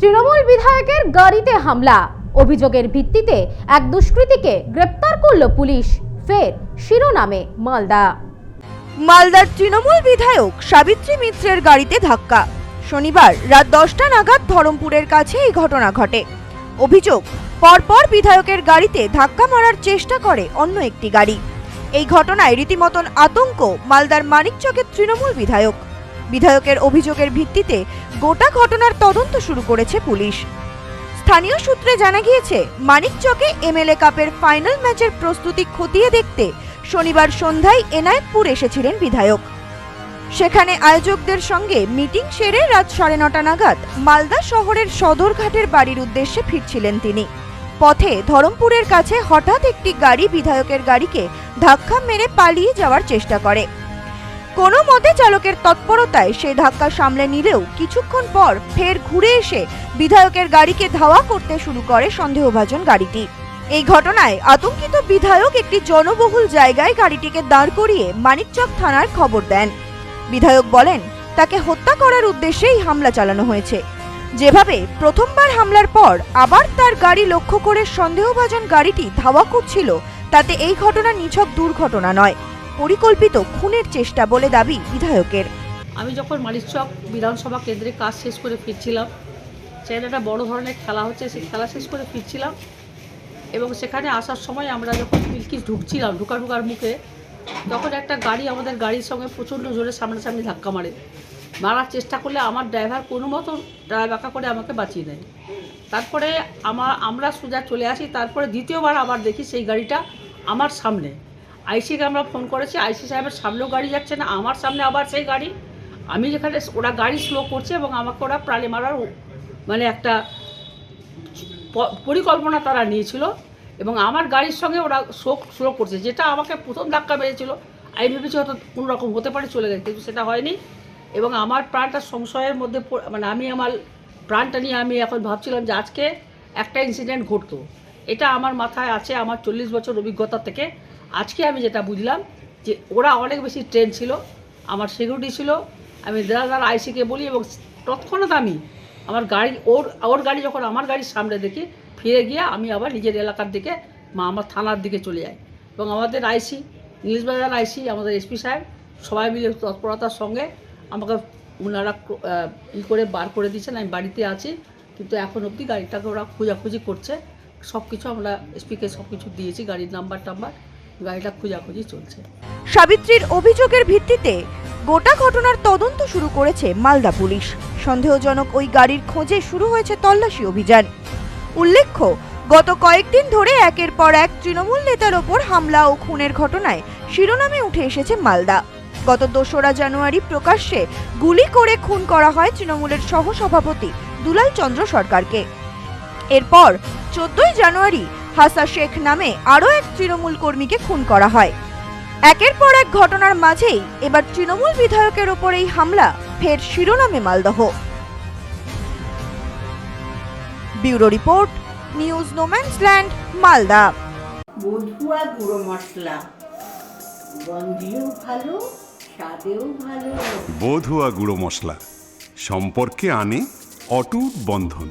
তৃণমূল বিধায়কের গাড়িতে হামলা। অভিযোগের ভিত্তিতে এক দুষ্কৃতীকে গ্রেপ্তার করল পুলিশ। ফের শিরোনামে মালদা। মালদার তৃণমূল বিধায়ক সাবিত্রী মিত্রের গাড়িতে ধাক্কা। শনিবার রাত দশটা নাগাদ ধরমপুরের কাছে এই ঘটনা ঘটে। অভিযোগ, পরপর বিধায়কের গাড়িতে ধাক্কা মারার চেষ্টা করে অন্য একটি গাড়ি। এই ঘটনায় রীতিমতন আতঙ্ক মালদার মানিকচকের তৃণমূল বিধায়ক। বিধায়কের অভিযোগের ভিত্তিতে গোটা ঘটনার তদন্ত শুরু করেছে পুলিশ। স্থানীয় সূত্রে জানা গিয়েছে মানিকচকে এমএলএ কাপের ফাইনাল ম্যাচের প্রস্তুতি খতিয়ে দেখতে শনিবার সন্ধ্যায় এনায়েতপুর এসেছিলেন বিধায়ক। সেখানে আয়োজকদের সঙ্গে মিটিং সেরে রাত সাড়ে নটা নাগাদ মালদা শহরের সদরঘাটের বাড়ির উদ্দেশ্যে ফিরছিলেন তিনি। পথে ধরমপুরের কাছে হঠাৎ একটি গাড়ি বিধায়কের গাড়িকে ধাক্কা মেরে পালিয়ে যাওয়ার চেষ্টা করে। কোনো মতে চালকের তৎপরতায় সে ধাক্কা সামলে নিলেও কিছুক্ষণ পর ফের ঘুরে এসে বিধায়কের গাড়িকে ধাওয়া করতে শুরু করে সন্দেহভাজন গাড়িটি। এই ঘটনায় আতঙ্কিত বিধায়ক একটি জনবহুল জায়গায় গাড়িটিকে দাঁড় করিয়ে মানিকচক থানার খবর দেন। বিধায়ক বলেন, তাকে হত্যা করার উদ্দেশ্যে এই হামলা চালানো হয়েছে। যেভাবে প্রথমবার হামলার পর আবার তার গাড়ি লক্ষ্য করে সন্দেহভাজন গাড়িটি ধাওয়া করছিল, তাতে এই ঘটনা নিছক দুর্ঘটনা নয়। পরিকল্পিত খুনের চেষ্টা বলে দাবি বিধায়কের। আমি যখন মালিকচক বিধানসভা কেন্দ্রে কাজ শেষ করে ফিরছিলাম, সেখানে একটা বড় ধরনের খেলা হচ্ছে, সেই খেলা শেষ করে ফিরছিলাম এবং সেখানে আসার সময় আমরা যখন বিলকিস ঢুকছিলাম ঢুকা ঢুকার মুখে, তখন একটা গাড়ি আমাদের গাড়ির সঙ্গে প্রচণ্ড জোরে সামনাসামনি ধাক্কা মারে। মারার চেষ্টা করলে আমার ড্রাইভার কোনো মতো ড্রাইভাকা করে আমাকে বাঁচিয়ে দেয়। তারপরে আমার আমরা সোজা চলে আসি, তারপরে দ্বিতীয়বার আবার দেখি সেই গাড়িটা আমার সামনে। আইসিকে আমরা ফোন করেছি, আইসি সাহেবের সামনেও গাড়ি যাচ্ছে না, আমার সামনে আবার সেই গাড়ি। আমি যেখানে ওরা গাড়ি স্লো করছে এবং আমাকে ওরা প্রাণে মারার মানে একটা পরিকল্পনা তারা নিয়েছিল এবং আমার গাড়ির সঙ্গে ওরা স্লো স্লো করছে, যেটা আমাকে প্রথম ধাক্কা মেরেছিল। আমি ভেবেছি হয়তো কোনো রকম হতে পারে, চলে গেছে, কিন্তু সেটা হয়নি এবং আমার প্রাণটা সংশয়ের মধ্যে মানে আমি আমার প্রাণটা নিয়ে আমি এখন ভাবছিলাম যে আজকে একটা ইনসিডেন্ট ঘটতো। এটা আমার মাথায় আছে, আমার চল্লিশ বছর অভিজ্ঞতা থেকে। আজকে আমি যেটা বুঝলাম যে ওরা অনেক বেশি ট্রেন ছিল, আমার সিকিউরিটি ছিল, আমি দেড়াদার আইসিকে বলি এবং তৎক্ষণাৎ আমি আমার গাড়ি ওর ওর গাড়ি যখন আমার গাড়ির সামনে দেখি, ফিরে গিয়ে আমি আবার নিজের এলাকার দিকে মা আমার থানার দিকে চলে যাই। এবং আমাদের আইসি ইংলিশ বাজার আইসি আমাদের এসপি সাহেব, সবাই মিলে তৎপরতার সঙ্গে আমাকে ওনারা ই করে বার করে দিয়েছেন, আমি বাড়িতে আছি, কিন্তু এখন অবধি গাড়িটাকে ওরা খোঁজাখুঁজি করছে। সব কিছু আমরা এসপিকে সব কিছু দিয়েছি, গাড়ির নাম্বার টাম্বার গাড়িটা খোঁজাখুঁজি চলছে। সাবিত্রীর অভিযোগের ভিত্তিতে গোটা ঘটনার তদন্ত শুরু করেছে মালদা পুলিশ। সন্দেহজনক ওই গাড়ির খোঁজে শুরু হয়েছে তল্লাশি অভিযান। উল্লেখ্য, গত কয়েকদিন ধরে একের পর এক তৃণমূল নেতার ওপর হামলা ও খুনের ঘটনায় শিরোনামে উঠে এসেছে মালদা। গত দোসরা জানুয়ারি প্রকাশ্যে গুলি করে খুন করা হয় তৃণমূলের সহসভাপতি দুলাল চন্দ্র সরকারকে। এরপর চোদ্দই জানুয়ারি হাসা শেখ নামে আরও এক তৃণমূল কর্মীকে খুন করা হয়। একের পর এক ঘটনার মাঝেই এবার তৃণমূল বিধায়কের ওপর এই হামলা ফের শিরোনামে Maldah. Bureau report news no man's land Malda. বধুয়া গুঁড়ো মশলা। গন্ধেও ভালো স্বাদেও ভালো। বধুয়া গুঁড়ো মশলা। সম্পর্কে আনে অটুট বন্ধন।